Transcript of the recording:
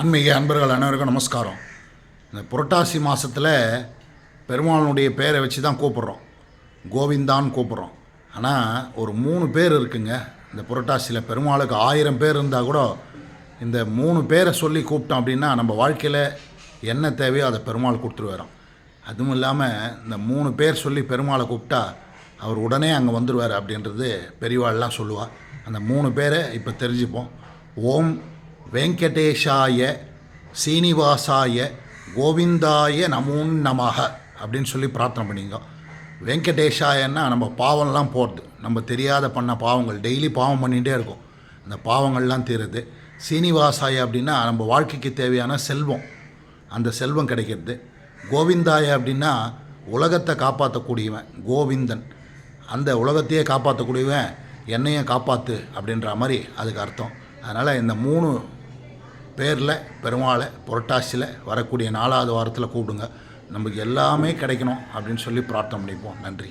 ஆன்மீக அன்பர்கள் அனைவருக்கும் நமஸ்காரம். இந்த புரட்டாசி மாதத்தில் பெருமாளனுடைய பேரை வச்சு தான் கூப்பிட்றோம். கோவிந்தான்னு கூப்பிட்றோம். ஆனால் ஒரு மூணு பேர் இருக்குங்க. இந்த புரட்டாசியில் பெருமாளுக்கு ஆயிரம் பேர் இருந்தால் கூட இந்த மூணு பேரை சொல்லி கூப்பிட்டோம் அப்படின்னா நம்ம வாழ்க்கையில் என்ன தேவையோ அதை பெருமாள் கொடுத்துருவாராம். அதுவும் இல்லாமல் இந்த மூணு பேர் சொல்லி பெருமாளை கூப்பிட்டா அவர் உடனே அங்கே வந்துடுவார் அப்படின்றது பெரியவாள்லாம் சொல்லுவாள் அந்த மூணு பேரை இப்போ தெரிஞ்சுப்போம். ஓம் வெங்கடேஷாய சீனிவாசாய கோவிந்தாய நமோன் நமக அப்படின்னு சொல்லி பிரார்த்தனை பண்ணிங்க வெங்கடேஷாயன்னா நம்ம பாவம்லாம் போகிறது நம்ம தெரியாத பண்ண பாவங்கள் டெய்லி பாவம் பண்ணிகிட்டே இருக்கோம். அந்த பாவங்கள்லாம் தீருது. சீனிவாசாய அப்படின்னா நம்ம வாழ்க்கைக்கு தேவையான செல்வம். அந்த செல்வம் கிடைக்கிறது. கோவிந்தாய அப்படின்னா உலகத்தை காப்பாற்றக்கூடியவன் கோவிந்தன். அந்த உலகத்தையே காப்பாற்றக்கூடியவன் என்னையும் காப்பாற்று அப்படின்ற மாதிரி அதுக்கு அர்த்தம். அதனால் இந்த மூணு பேரில் பெருமாளை புரட்டாசியில் வரக்கூடிய நாலாவது வாரத்தில் கூப்பிடுங்க. நமக்கு எல்லாமே கிடைக்கணும் அப்படின்னு சொல்லி பிரார்த்தனை பண்ணிப்போம். நன்றி.